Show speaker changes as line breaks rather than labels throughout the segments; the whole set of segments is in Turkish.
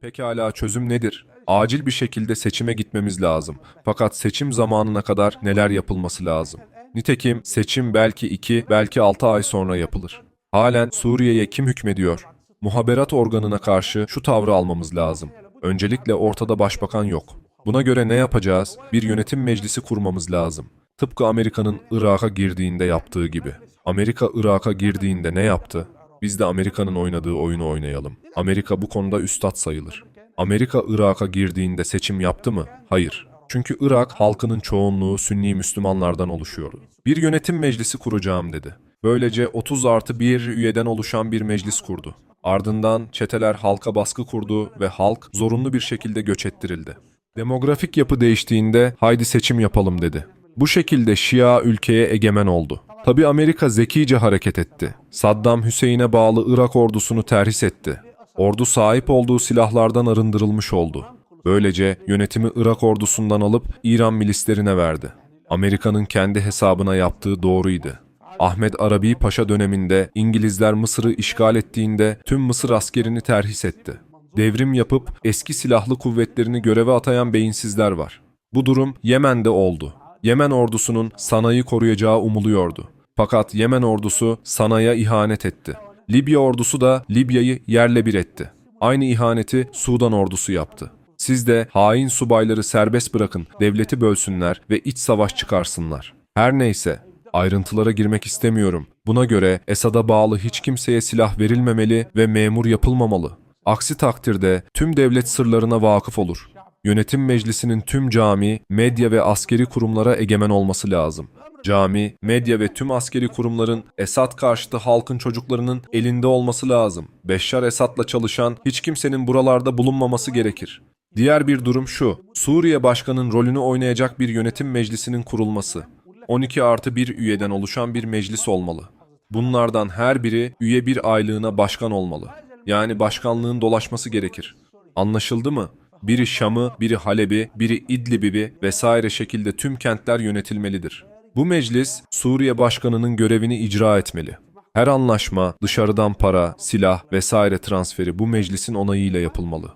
Pekala çözüm nedir? Acil bir şekilde seçime gitmemiz lazım. Fakat seçim zamanına kadar neler yapılması lazım? Nitekim seçim belki 2, belki 6 ay sonra yapılır. Halen Suriye'ye kim hükmediyor? Muhaberat organına karşı şu tavrı almamız lazım. Öncelikle ortada başbakan yok. Buna göre ne yapacağız? Bir yönetim meclisi kurmamız lazım. Tıpkı Amerika'nın Irak'a girdiğinde yaptığı gibi. Amerika Irak'a girdiğinde ne yaptı? Biz de Amerika'nın oynadığı oyunu oynayalım. Amerika bu konuda üstad sayılır. Amerika Irak'a girdiğinde seçim yaptı mı? Hayır. Çünkü Irak halkının çoğunluğu Sünni Müslümanlardan oluşuyordu. Bir yönetim meclisi kuracağım dedi. Böylece 30 artı bir üyeden oluşan bir meclis kurdu. Ardından çeteler halka baskı kurdu ve halk zorunlu bir şekilde göç ettirildi. Demografik yapı değiştiğinde haydi seçim yapalım dedi. Bu şekilde Şia ülkeye egemen oldu. Tabi Amerika zekice hareket etti. Saddam Hüseyin'e bağlı Irak ordusunu terhis etti. Ordu sahip olduğu silahlardan arındırılmış oldu. Böylece yönetimi Irak ordusundan alıp İran milislerine verdi. Amerika'nın kendi hesabına yaptığı doğruydu. Ahmet Arabi Paşa döneminde İngilizler Mısır'ı işgal ettiğinde tüm Mısır askerini terhis etti. Devrim yapıp eski silahlı kuvvetlerini göreve atayan beyinsizler var. Bu durum Yemen'de oldu. Yemen ordusunun Sana'yı koruyacağı umuluyordu. Fakat Yemen ordusu Sana'ya ihanet etti. Libya ordusu da Libya'yı yerle bir etti. Aynı ihaneti Sudan ordusu yaptı. Siz de hain subayları serbest bırakın, devleti bölsünler ve iç savaş çıkarsınlar. Her neyse, ayrıntılara girmek istemiyorum. Buna göre Esad'a bağlı hiç kimseye silah verilmemeli ve memur yapılmamalı. Aksi takdirde tüm devlet sırlarına vakıf olur. Yönetim meclisinin tüm cami, medya ve askeri kurumlara egemen olması lazım. Cami, medya ve tüm askeri kurumların Esad karşıtı halkın çocuklarının elinde olması lazım. Beşşar Esad'la çalışan hiç kimsenin buralarda bulunmaması gerekir. Diğer bir durum şu, Suriye Başkanı'nın rolünü oynayacak bir yönetim meclisinin kurulması. 12 artı bir üyeden oluşan bir meclis olmalı. Bunlardan her biri üye bir aylığına başkan olmalı. Yani başkanlığın dolaşması gerekir. Anlaşıldı mı? Biri Şam'ı, biri Halep'i, biri İdlib'i vesaire şekilde tüm kentler yönetilmelidir. Bu meclis Suriye Başkanı'nın görevini icra etmeli. Her anlaşma, dışarıdan para, silah vesaire transferi bu meclisin onayıyla yapılmalı.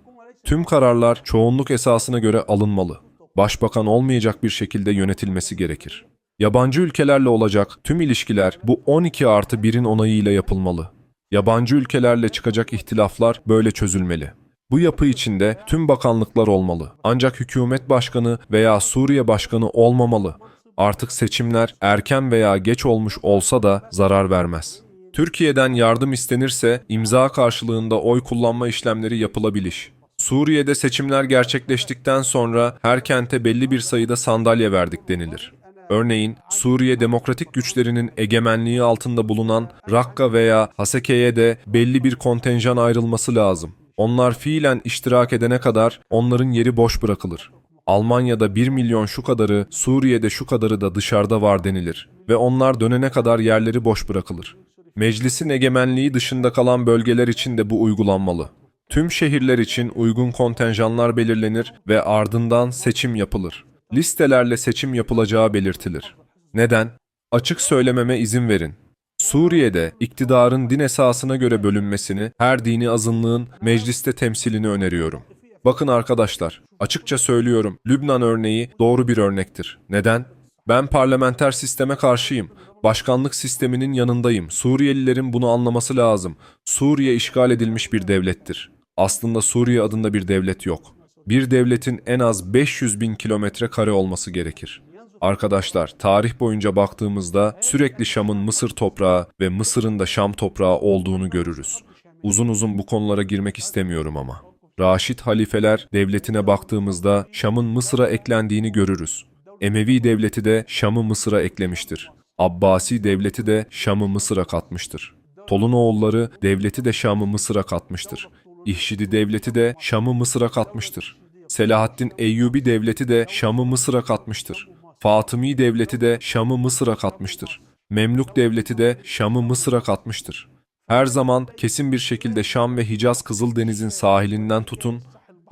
Tüm kararlar çoğunluk esasına göre alınmalı. Başbakan olmayacak bir şekilde yönetilmesi gerekir. Yabancı ülkelerle olacak tüm ilişkiler bu 12 artı 1'in onayıyla yapılmalı. Yabancı ülkelerle çıkacak ihtilaflar böyle çözülmeli. Bu yapı içinde tüm bakanlıklar olmalı. Ancak hükümet başkanı veya Suriye başkanı olmamalı. Artık seçimler erken veya geç olmuş olsa da zarar vermez. Türkiye'den yardım istenirse imza karşılığında oy kullanma işlemleri yapılabiliş. Suriye'de seçimler gerçekleştikten sonra her kente belli bir sayıda sandalye verdik denilir. Örneğin Suriye Demokratik Güçlerinin egemenliği altında bulunan Rakka veya Haseke'ye de belli bir kontenjan ayrılması lazım. Onlar fiilen iştirak edene kadar onların yeri boş bırakılır. Almanya'da 1 milyon şu kadarı, Suriye'de şu kadarı da dışarıda var denilir ve onlar dönene kadar yerleri boş bırakılır. Meclisin egemenliği dışında kalan bölgeler için de bu uygulanmalı. Tüm şehirler için uygun kontenjanlar belirlenir ve ardından seçim yapılır. Listelerle seçim yapılacağı belirtilir. Neden? Açık söylememe izin verin. Suriye'de iktidarın din esasına göre bölünmesini, her dini azınlığın mecliste temsilini öneriyorum. Bakın arkadaşlar, açıkça söylüyorum, Lübnan örneği doğru bir örnektir. Neden? Ben parlamenter sisteme karşıyım. Başkanlık sisteminin yanındayım. Suriyelilerin bunu anlaması lazım. Suriye işgal edilmiş bir devlettir. Aslında Suriye adında bir devlet yok. Bir devletin en az 500 bin kilometre kare olması gerekir. Arkadaşlar, tarih boyunca baktığımızda sürekli Şam'ın Mısır toprağı ve Mısır'ın da Şam toprağı olduğunu görürüz. Uzun uzun bu konulara girmek istemiyorum ama. Raşid halifeler devletine baktığımızda Şam'ın Mısır'a eklendiğini görürüz. Emevi devleti de Şam'ı Mısır'a eklemiştir. Abbasi devleti de Şam'ı Mısır'a katmıştır. Tolunoğulları devleti de Şam'ı Mısır'a katmıştır. İhşidi devleti de Şam'ı Mısır'a katmıştır. Selahaddin Eyyubi devleti de Şam'ı Mısır'a katmıştır. Fatımi devleti de Şam'ı Mısır'a katmıştır. Memluk devleti de Şam'ı Mısır'a katmıştır. Her zaman kesin bir şekilde Şam ve Hicaz Kızıldeniz'in sahilinden tutun,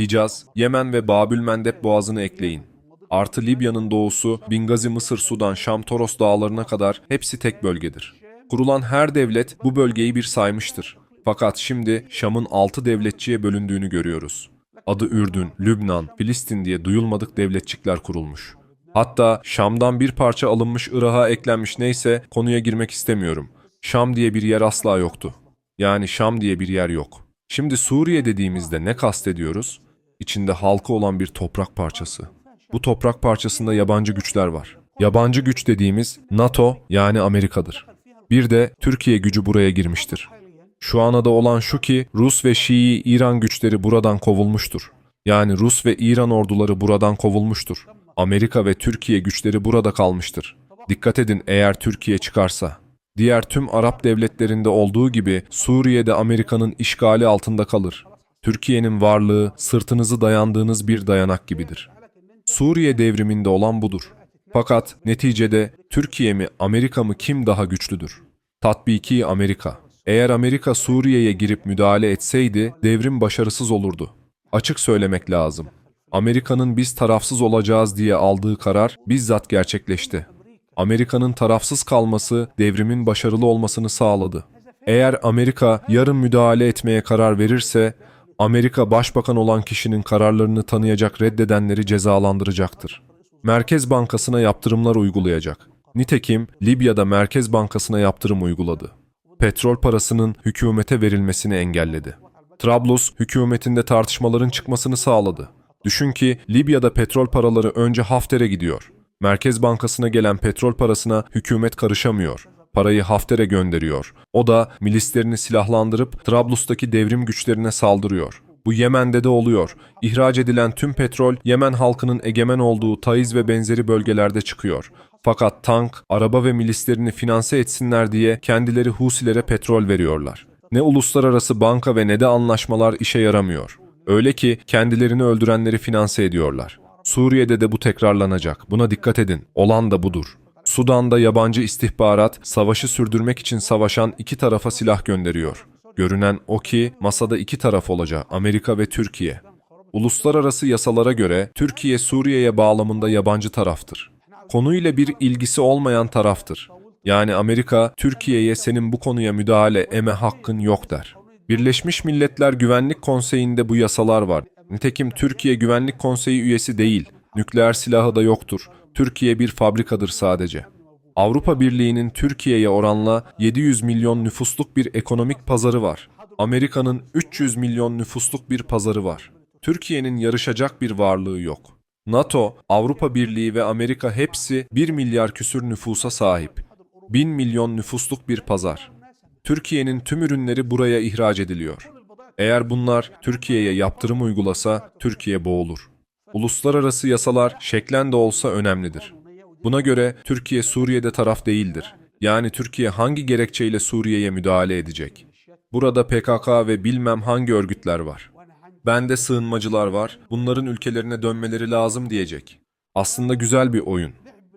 Hicaz, Yemen ve Babül Mendeb boğazını ekleyin. Artı Libya'nın doğusu, Bingazi, Mısır, Sudan, Şam, Toros dağlarına kadar hepsi tek bölgedir. Kurulan her devlet bu bölgeyi bir saymıştır. Fakat şimdi Şam'ın altı devletçiye bölündüğünü görüyoruz. Adı Ürdün, Lübnan, Filistin diye duyulmadık devletçikler kurulmuş. Hatta Şam'dan bir parça alınmış Irak'a eklenmiş neyse konuya girmek istemiyorum. Şam diye bir yer asla yoktu. Yani Şam diye bir yer yok. Şimdi Suriye dediğimizde ne kastediyoruz? İçinde halkı olan bir toprak parçası. Bu toprak parçasında yabancı güçler var. Yabancı güç dediğimiz NATO yani Amerika'dır. Bir de Türkiye gücü buraya girmiştir. Şu ana da olan şu ki Rus ve Şii İran güçleri buradan kovulmuştur. Yani Rus ve İran orduları buradan kovulmuştur. Amerika ve Türkiye güçleri burada kalmıştır. Dikkat edin eğer Türkiye çıkarsa. Diğer tüm Arap devletlerinde olduğu gibi Suriye'de Amerika'nın işgali altında kalır. Türkiye'nin varlığı sırtınızı dayandığınız bir dayanak gibidir. Suriye devriminde olan budur. Fakat neticede Türkiye mi Amerika mı kim daha güçlüdür? Tatbiki Amerika. Eğer Amerika Suriye'ye girip müdahale etseydi devrim başarısız olurdu. Açık söylemek lazım. Amerika'nın biz tarafsız olacağız diye aldığı karar bizzat gerçekleşti. Amerika'nın tarafsız kalması devrimin başarılı olmasını sağladı. Eğer Amerika yarın müdahale etmeye karar verirse, Amerika başbakan olan kişinin kararlarını tanıyacak reddedenleri cezalandıracaktır. Merkez Bankası'na yaptırımlar uygulayacak. Nitekim Libya'da Merkez Bankası'na yaptırım uyguladı. Petrol parasının hükümete verilmesini engelledi. Trablus hükümetinde tartışmaların çıkmasını sağladı. Düşün ki Libya'da petrol paraları önce Hafter'e gidiyor. Merkez Bankası'na gelen petrol parasına hükümet karışamıyor. Parayı Hafter'e gönderiyor. O da milislerini silahlandırıp Trablus'taki devrim güçlerine saldırıyor. Bu Yemen'de de oluyor. İhraç edilen tüm petrol Yemen halkının egemen olduğu Taiz ve benzeri bölgelerde çıkıyor. Fakat tank, araba ve milislerini finanse etsinler diye kendileri Husilere petrol veriyorlar. Ne uluslararası banka ve ne de anlaşmalar işe yaramıyor. Öyle ki kendilerini öldürenleri finanse ediyorlar. Suriye'de de bu tekrarlanacak. Buna dikkat edin. Olan da budur. Sudan'da yabancı istihbarat savaşı sürdürmek için savaşan iki tarafa silah gönderiyor. Görünen o ki masada iki taraf olacak. Amerika ve Türkiye. Uluslararası yasalara göre Türkiye Suriye'ye bağlamında yabancı taraftır. Konuyla bir ilgisi olmayan taraftır. Yani Amerika Türkiye'ye senin bu konuya müdahale eme hakkın yok der. Birleşmiş Milletler Güvenlik Konseyi'nde bu yasalar var. Nitekim Türkiye Güvenlik Konseyi üyesi değil. Nükleer silahı da yoktur. Türkiye bir fabrikadır sadece. Avrupa Birliği'nin Türkiye'ye oranla 700 milyon nüfusluk bir ekonomik pazarı var. Amerika'nın 300 milyon nüfusluk bir pazarı var. Türkiye'nin yarışacak bir varlığı yok. NATO, Avrupa Birliği ve Amerika hepsi 1 milyar küsür nüfusa sahip. 1000 milyon nüfusluk bir pazar. Türkiye'nin tüm ürünleri buraya ihraç ediliyor. Eğer bunlar Türkiye'ye yaptırım uygulasa Türkiye boğulur. Uluslararası yasalar şeklen de olsa önemlidir. Buna göre Türkiye Suriye'de taraf değildir. Yani Türkiye hangi gerekçeyle Suriye'ye müdahale edecek? Burada PKK ve bilmem hangi örgütler var. Bende sığınmacılar var. Bunların ülkelerine dönmeleri lazım diyecek. Aslında güzel bir oyun.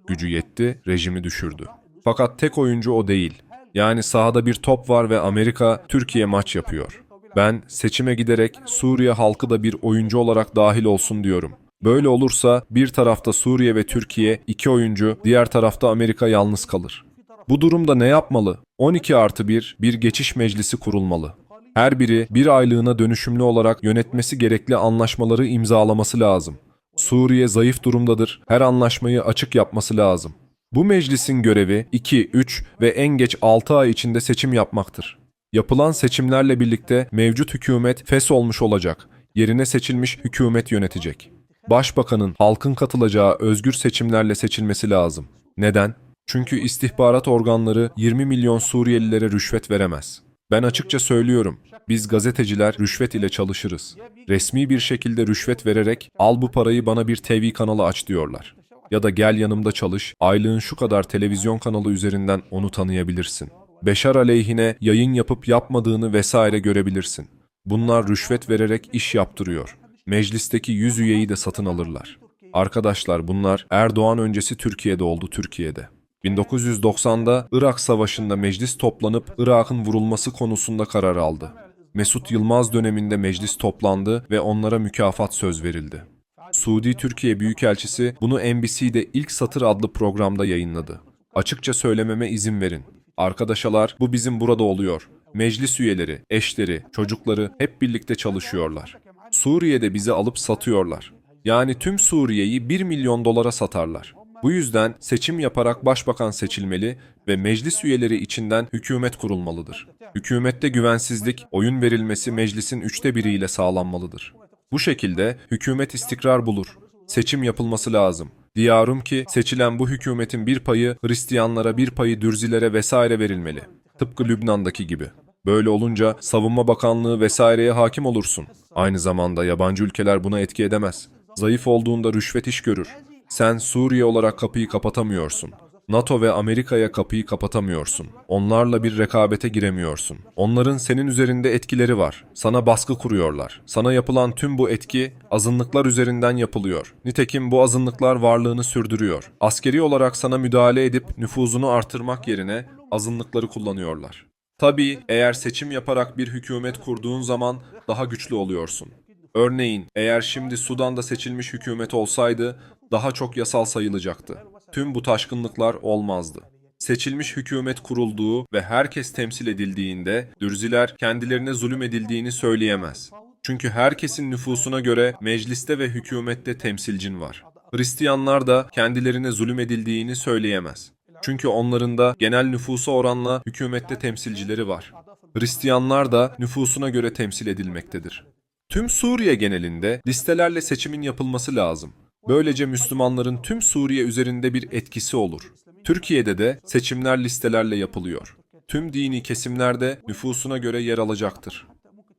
Gücü yetti, rejimi düşürdü. Fakat tek oyuncu o değil. Yani sahada bir top var ve Amerika Türkiye maç yapıyor. Ben seçime giderek Suriye halkı da bir oyuncu olarak dahil olsun diyorum. Böyle olursa bir tarafta Suriye ve Türkiye iki oyuncu, diğer tarafta Amerika yalnız kalır. Bu durumda ne yapmalı? 12 artı 1 bir geçiş meclisi kurulmalı. Her biri bir aylığına dönüşümlü olarak yönetmesi gerekli anlaşmaları imzalaması lazım. Suriye zayıf durumdadır. Her anlaşmayı açık yapması lazım. Bu meclisin görevi 2, 3 ve en geç 6 ay içinde seçim yapmaktır. Yapılan seçimlerle birlikte mevcut hükümet fes olmuş olacak. Yerine seçilmiş hükümet yönetecek. Başbakanın halkın katılacağı özgür seçimlerle seçilmesi lazım. Neden? Çünkü istihbarat organları 20 milyon Suriyelilere rüşvet veremez. Ben açıkça söylüyorum. Biz gazeteciler rüşvet ile çalışırız. Resmi bir şekilde rüşvet vererek al bu parayı bana bir TV kanalı aç diyorlar. Ya da gel yanımda çalış, aylığın şu kadar televizyon kanalı üzerinden onu tanıyabilirsin. Beşar aleyhine yayın yapıp yapmadığını vesaire görebilirsin. Bunlar rüşvet vererek iş yaptırıyor. Meclisteki 100 üyeyi de satın alırlar. Arkadaşlar bunlar Erdoğan öncesi Türkiye'de oldu Türkiye'de. 1990'da Irak Savaşı'nda meclis toplanıp Irak'ın vurulması konusunda karar aldı. Mesut Yılmaz döneminde meclis toplandı ve onlara mükafat söz verildi. Suudi Türkiye Büyükelçisi bunu NBC'de ilk satır adlı programda yayınladı. Açıkça söylememe izin verin. Arkadaşalar bu bizim burada oluyor. Meclis üyeleri, eşleri, çocukları hep birlikte çalışıyorlar. Suriye'de bizi alıp satıyorlar. Yani tüm Suriye'yi 1 milyon dolara satarlar. Bu yüzden seçim yaparak başbakan seçilmeli ve meclis üyeleri içinden hükümet kurulmalıdır. Hükümette güvensizlik, oyun verilmesi meclisin üçte biriyle sağlanmalıdır. Bu şekilde hükümet istikrar bulur. Seçim yapılması lazım. Diyarım ki seçilen bu hükümetin bir payı Hristiyanlara, bir payı Dürzilere vesaire verilmeli. Tıpkı Lübnan'daki gibi. Böyle olunca savunma bakanlığı vesaireye hakim olursun. Aynı zamanda yabancı ülkeler buna etki edemez. Zayıf olduğunda rüşvet iş görür. Sen Suriye olarak kapıyı kapatamıyorsun. NATO ve Amerika'ya kapıyı kapatamıyorsun. Onlarla bir rekabete giremiyorsun. Onların senin üzerinde etkileri var. Sana baskı kuruyorlar. Sana yapılan tüm bu etki azınlıklar üzerinden yapılıyor. Nitekim bu azınlıklar varlığını sürdürüyor. Askeri olarak sana müdahale edip nüfuzunu artırmak yerine azınlıkları kullanıyorlar. Tabii eğer seçim yaparak bir hükümet kurduğun zaman daha güçlü oluyorsun. Örneğin eğer şimdi Sudan'da seçilmiş hükümet olsaydı daha çok yasal sayılacaktı. Tüm bu taşkınlıklar olmazdı. Seçilmiş hükümet kurulduğu ve herkes temsil edildiğinde Dürziler kendilerine zulüm edildiğini söyleyemez. Çünkü herkesin nüfusuna göre mecliste ve hükümette temsilcin var. Hristiyanlar da kendilerine zulüm edildiğini söyleyemez. Çünkü onların da genel nüfusa oranla hükümette temsilcileri var. Hristiyanlar da nüfusuna göre temsil edilmektedir. Tüm Suriye genelinde listelerle seçimin yapılması lazım. Böylece Müslümanların tüm Suriye üzerinde bir etkisi olur. Türkiye'de de seçimler listelerle yapılıyor. Tüm dini kesimlerde nüfusuna göre yer alacaktır.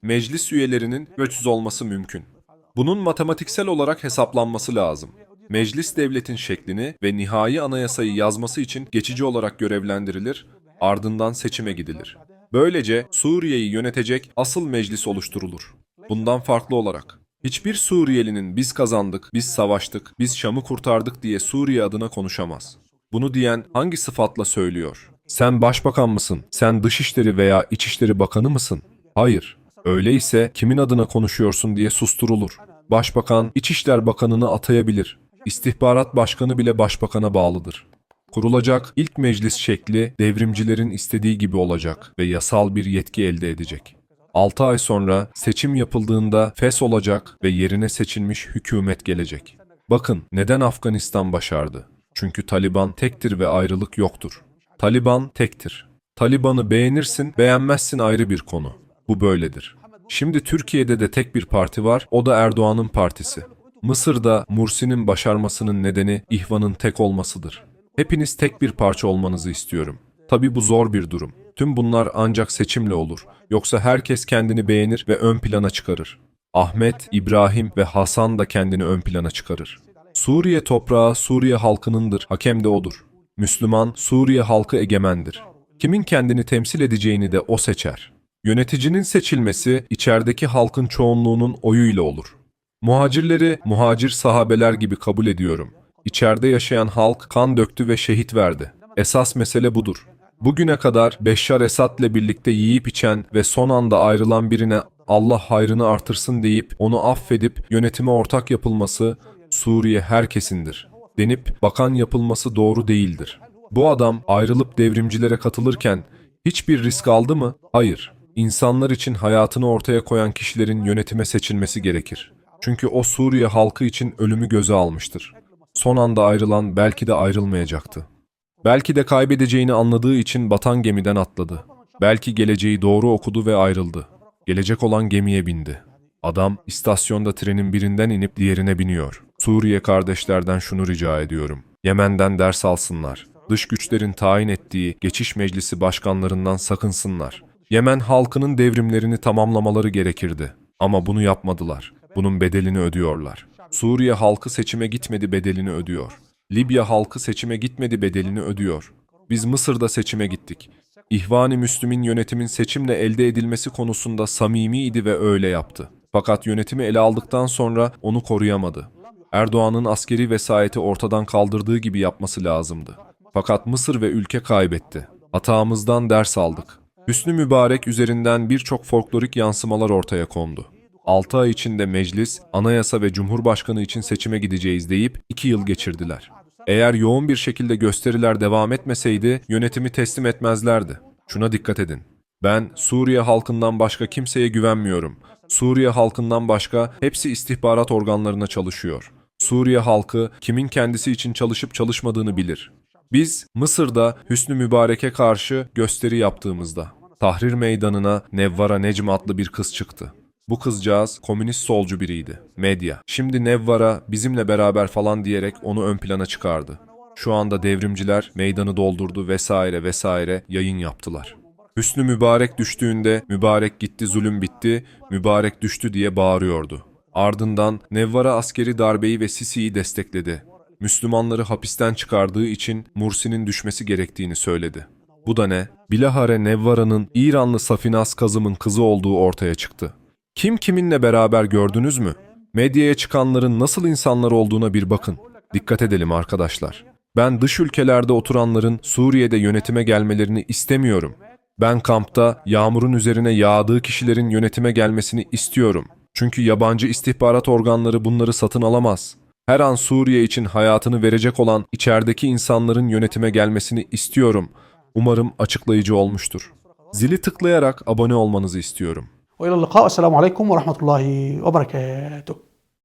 Meclis üyelerinin göçsüz olması mümkün. Bunun matematiksel olarak hesaplanması lazım. Meclis devletin şeklini ve nihai anayasayı yazması için geçici olarak görevlendirilir, ardından seçime gidilir. Böylece Suriye'yi yönetecek asıl meclis oluşturulur. Bundan farklı olarak hiçbir Suriyelinin biz kazandık, biz savaştık, biz Şam'ı kurtardık diye Suriye adına konuşamaz. Bunu diyen hangi sıfatla söylüyor? Sen başbakan mısın? Sen dışişleri veya içişleri bakanı mısın? Hayır. Öyleyse kimin adına konuşuyorsun diye susturulur. Başbakan İçişler Bakanını atayabilir. İstihbarat Başkanı bile başbakana bağlıdır. Kurulacak ilk meclis şekli devrimcilerin istediği gibi olacak ve yasal bir yetki elde edecek. 6 ay sonra seçim yapıldığında fes olacak ve yerine seçilmiş hükümet gelecek. Bakın neden Afganistan başardı? Çünkü Taliban tektir ve ayrılık yoktur. Taliban tektir. Taliban'ı beğenirsin, beğenmezsin ayrı bir konu. Bu böyledir. Şimdi Türkiye'de de tek bir parti var, o da Erdoğan'ın partisi. Mısır'da Mursi'nin başarmasının nedeni İhvan'ın tek olmasıdır. Hepiniz tek bir parça olmanızı istiyorum. Tabii bu zor bir durum. Tüm bunlar ancak seçimle olur. Yoksa herkes kendini beğenir ve ön plana çıkarır. Ahmet, İbrahim ve Hasan da kendini ön plana çıkarır. Suriye toprağı Suriye halkınındır, hakem de odur. Müslüman, Suriye halkı egemendir. Kimin kendini temsil edeceğini de o seçer. Yöneticinin seçilmesi içerideki halkın çoğunluğunun oyuyla olur. Muhacirleri muhacir sahabeler gibi kabul ediyorum. İçeride yaşayan halk kan döktü ve şehit verdi. Esas mesele budur. Bugüne kadar Beşşar Esad'le birlikte yiyip içen ve son anda ayrılan birine Allah hayrını artırsın deyip onu affedip yönetime ortak yapılması Suriye herkesindir denip bakan yapılması doğru değildir. Bu adam ayrılıp devrimcilere katılırken hiçbir risk aldı mı? Hayır. İnsanlar için hayatını ortaya koyan kişilerin yönetime seçilmesi gerekir. Çünkü o Suriye halkı için ölümü göze almıştır. Son anda ayrılan belki de ayrılmayacaktı. Belki de kaybedeceğini anladığı için batan gemiden atladı. Belki geleceği doğru okudu ve ayrıldı. Gelecek olan gemiye bindi. Adam istasyonda trenin birinden inip diğerine biniyor. Suriye kardeşlerden şunu rica ediyorum. Yemen'den ders alsınlar. Dış güçlerin tayin ettiği geçiş meclisi başkanlarından sakınsınlar. Yemen halkının devrimlerini tamamlamaları gerekirdi. Ama bunu yapmadılar. Bunun bedelini ödüyorlar. Suriye halkı seçime gitmedi bedelini ödüyor. Libya halkı seçime gitmedi bedelini ödüyor. Biz Mısır'da seçime gittik. İhvan-ı Müslümin yönetimin seçimle elde edilmesi konusunda samimiydi ve öyle yaptı. Fakat yönetimi ele aldıktan sonra onu koruyamadı. Erdoğan'ın askeri vesayeti ortadan kaldırdığı gibi yapması lazımdı. Fakat Mısır ve ülke kaybetti. Hatamızdan ders aldık. Hüsnü Mübarek üzerinden birçok folklorik yansımalar ortaya kondu. 6 ay içinde meclis, anayasa ve cumhurbaşkanı için seçime gideceğiz deyip 2 yıl geçirdiler. Eğer yoğun bir şekilde gösteriler devam etmeseydi yönetimi teslim etmezlerdi. Şuna dikkat edin. Ben Suriye halkından başka kimseye güvenmiyorum. Suriye halkından başka hepsi istihbarat organlarına çalışıyor. Suriye halkı kimin kendisi için çalışıp çalışmadığını bilir. Biz Mısır'da Hüsnü Mübarek'e karşı gösteri yaptığımızda Tahrir Meydanı'na Nevvara Necm adlı bir kız çıktı. Bu kızcağız komünist solcu biriydi. Medya. Şimdi Nevvara bizimle beraber falan diyerek onu ön plana çıkardı. Şu anda devrimciler meydanı doldurdu vesaire vesaire yayın yaptılar. Hüsnü Mübarek düştüğünde mübarek gitti zulüm bitti, mübarek düştü diye bağırıyordu. Ardından Nevvara askeri darbeyi ve Sisi'yi destekledi. Müslümanları hapisten çıkardığı için Mursi'nin düşmesi gerektiğini söyledi. Bu da ne? Bilahare Nevvara'nın İranlı Safinas Kazım'ın kızı olduğu ortaya çıktı. Kim kiminle beraber gördünüz mü? Medyaya çıkanların nasıl insanlar olduğuna bir bakın. Dikkat edelim arkadaşlar. Ben dış ülkelerde oturanların Suriye'de yönetime gelmelerini istemiyorum. Ben kampta yağmurun üzerine yağdığı kişilerin yönetime gelmesini istiyorum. Çünkü yabancı istihbarat organları bunları satın alamaz. Her an Suriye için hayatını verecek olan içerideki insanların yönetime gelmesini istiyorum. Umarım açıklayıcı olmuştur. Zili tıklayarak abone olmanızı istiyorum.
وإلى اللقاء. السلام عليكم ورحمة الله وبركاته.